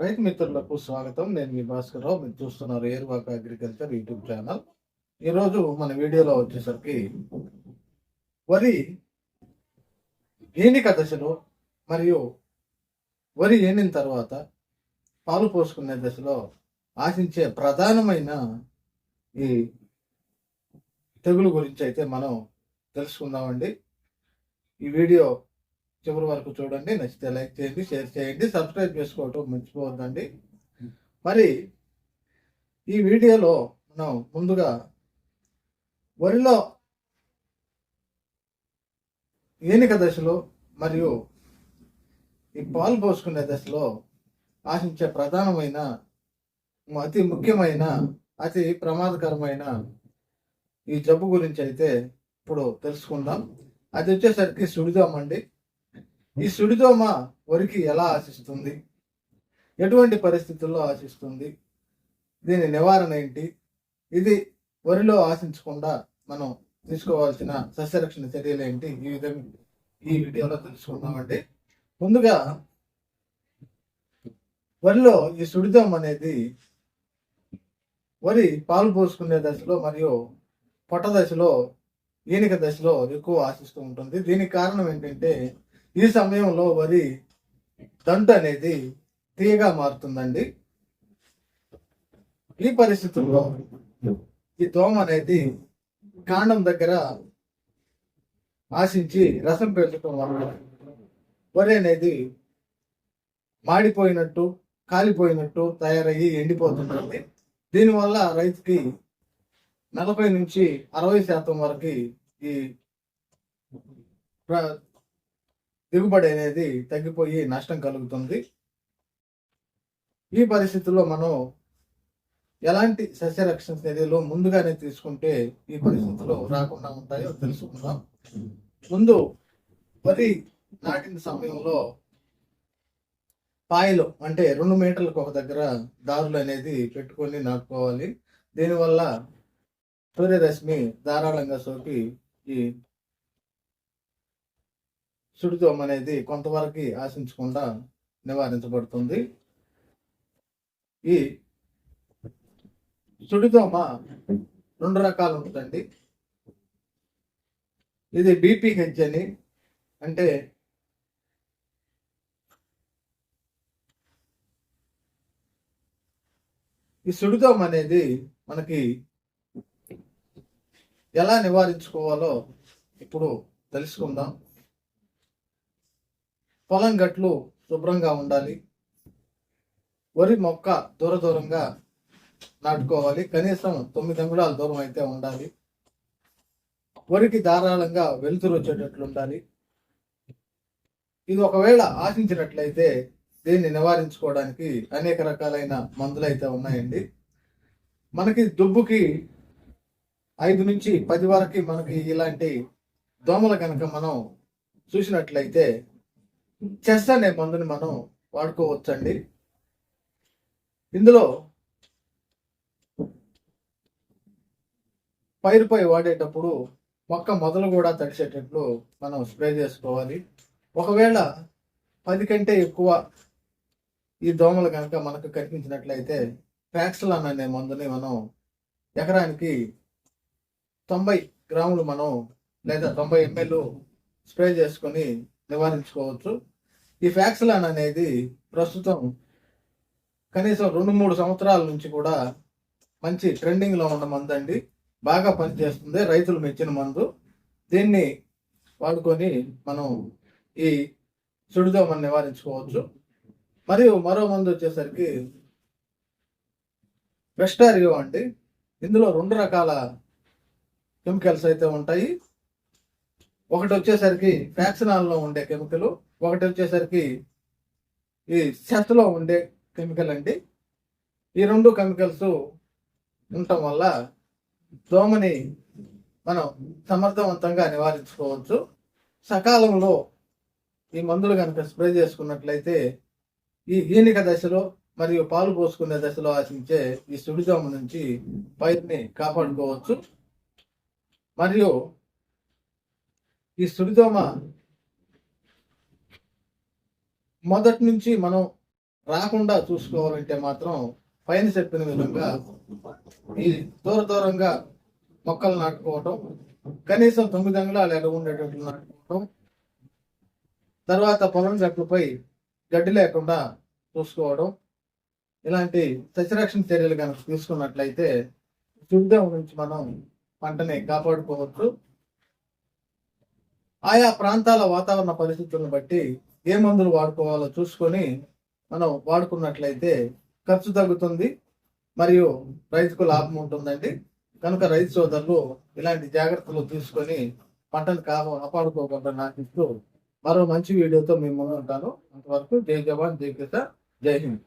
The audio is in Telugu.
రైతు మిత్రులకు స్వాగతం. నేను మీ భాస్కర్ రావు. మీరు చూస్తున్నారు ఏర్వాక అగ్రికల్చర్ యూట్యూబ్ ఛానల్. ఈరోజు మన వీడియోలో వచ్చేసరికి వరి ఏనిక దశలో మరియు వరి ఏనిన తర్వాత పాలు పోసుకునే దశలో ఆశించే ప్రధానమైన ఈ తెగులు గురించి అయితే మనం తెలుసుకుందామండి. ఈ వీడియో చివరి వరకు చూడండి. నచ్చితే లైక్ చేయండి షేర్ చేయండి సబ్స్క్రైబ్ చేసుకోవటం మర్చిపోవద్దండి. మరి ఈ వీడియోలో మనం ముందుగా వరిలో ఏనిక దశలో మరియు ఈ పాలు పోసుకునే దశలో ఆశించే ప్రధానమైన అతి ముఖ్యమైన అతి ప్రమాదకరమైన ఈ జబ్బు గురించి అయితే ఇప్పుడు తెలుసుకుందాం. అది వచ్చేసరికి సుడిదామండి ఈ సుడిదోమ వరికి ఎలా ఆశిస్తుంది? ఎటువంటి పరిస్థితుల్లో ఆశిస్తుంది? దీని నివారణ ఏంటి? ఇది వరిలో ఆశించకుండా మనం తీసుకోవాల్సిన సస్యరక్షణ చర్యలు ఏంటి? ఈ విధంగా ఈ వీడియోలో తెలుసుకుందామండి. ముందుగా వరిలో ఈ సుడిదోమ అనేది వరి పాలు పోసుకునే దశలో మరియు పొట్ట దశలో ఈనిక దశలో ఎక్కువ ఆశిస్తూ ఉంటుంది. దీనికి కారణం ఏంటంటే ఈ సమయంలో వరి దంటు అనేది తీయగా మారుతుందండి. ఈ పరిస్థితుల్లో ఈ దోమ అనేది కాండం దగ్గర ఆశించి రసం పెంచడం వల్ల వరి అనేది మాడిపోయినట్టు కాలిపోయినట్టు తయారయ్యి ఎండిపోతుంటుంది దీనివల్ల రైతుకి నలభై నుంచి అరవై శాతం వరకు ఈ ప్ర- దిగుబడి అనేది తగ్గిపోయి నష్టం కలుగుతుంది. ఈ పరిస్థితుల్లో మనం ఎలాంటి సస్యరక్షణ చర్యలు ముందుగానే తీసుకుంటే ఈ పరిస్థితులు రాకుండా ఉంటాయో తెలుసుకుందాం. ముందు వరి నాటిన సమయంలో పాయలు అంటే రెండు మీటర్లకు ఒక దగ్గర దారులు అనేది పెట్టుకొని నాటుకోవాలి. దీనివల్ల సూర్యరశ్మి ధారాళంగా సోకి ఈ సుడిదోమ అనేది కొంతవరకు ఆశించకుండా నివారించబడుతుంది. ఈ సుడిదోమ రెండు రకాలు ఉంటుందండి ఇది బీపీహెచ్ అని అంటే ఈ సుడిదోమ అనేది మనకి ఎలా నివారించుకోవాలో ఇప్పుడు తెలుసుకుందాం. పొలం గట్లు శుభ్రంగా ఉండాలి. వరి మొక్క దూర దూరంగా నాటుకోవాలి. కనీసం తొమ్మిది అంగుళాల దూరం అయితే ఉండాలి. వరికి ధారాళంగా వెలుతురు వచ్చేటట్లు ఉండాలి. ఇది ఒకవేళ ఆశించినట్లయితే దీన్ని నివారించుకోవడానికి అనేక రకాలైన మందులు అయితే ఉన్నాయండి. మనకి దుబ్బుకి ఐదు నుంచి పది వరకు మనకి ఇలాంటి దోమలు కనుక మనం చూసినట్లయితే చెస్ అనే మందుని మనం వాడుకోవచ్చండి. ఇందులో పైరుపై వాడేటప్పుడు మొక్క మొదలు కూడా తడిసేటట్లు మనం స్ప్రే చేసుకోవాలి. ఒకవేళ పది కంటే ఎక్కువ ఈ దోమలు కనుక మనకు కనిపించినట్లయితే ఫ్యాక్సలాన్ అనే మందుని మనం ఎకరానికి తొంభై గ్రాములు మనం లేదా తొంభై ఎంఎల్ స్ప్రే చేసుకొని నివారించుకోవచ్చు. ఈ ఫ్యాక్సలాన్ అనేది ప్రస్తుతం కనీసం రెండు మూడు సంవత్సరాల నుంచి కూడా మంచి ట్రెండింగ్లో ఉన్న మందు అండి. బాగా పనిచేస్తుంది. రైతులు మెచ్చిన మందు. దీన్ని వాడుకొని మనం ఈ సుడిదోమని నివారించుకోవచ్చు. మరియు మరో మందు వచ్చేసరికి వెస్టారియో అండి. ఇందులో రెండు రకాల కెమికల్స్ అయితే ఉంటాయి. ఒకటి వచ్చేసరికి ఫ్యాక్సినాల్లో ఉండే కెమికల్ ఒకటి వచ్చేసరికి ఈ చెత్తలో ఉండే కెమికల్ అండి. ఈ రెండు కెమికల్స్ ఉండటం వల్ల దోమని మనం సమర్థవంతంగా నివారించుకోవచ్చు. సకాలంలో ఈ మందులు కనుక స్ప్రే చేసుకున్నట్లయితే ఈ ఈనిక దశలో మరియు పాలు పోసుకునే దశలో ఆశించే ఈ సుడిదోమ నుంచి పైరుని కాపాడుకోవచ్చు. మరియు ఈ సుడిదోమ మొదటి నుంచి మనం రాకుండా చూసుకోవాలంటే మాత్రం పైన చెప్పిన విధంగా ఈ దూర దూరంగా మొక్కలు నాటుకోవటం కనీసం తొమ్మిది అంగుళాలు ఎడ ఉండేటట్లు నాటుకోవటం తర్వాత పొలం గట్లపై గడ్డి లేకుండా చూసుకోవడం ఇలాంటి సస్యరక్షణ చర్యలు కనుక తీసుకున్నట్లయితే దుర్గం నుంచి మనం పంటని కాపాడుకోవచ్చు. ఆయా ప్రాంతాల వాతావరణ పరిస్థితులను బట్టి ఏ మందులు వాడుకోవాలో చూసుకొని మనం వాడుకున్నట్లయితే ఖర్చు తగ్గుతుంది మరియు రైతుకు లాభం ఉంటుందండి. కనుక రైతు సోదరులు ఇలాంటి జాగ్రత్తలు తీసుకొని పంటను కాపు కాపాడుకోకుండా ఆశిస్తూ మరో మంచి వీడియోతో మేము ముందుంటాను. అంతవరకు జై జవాన్ జై కిసాన్ జై హింద్.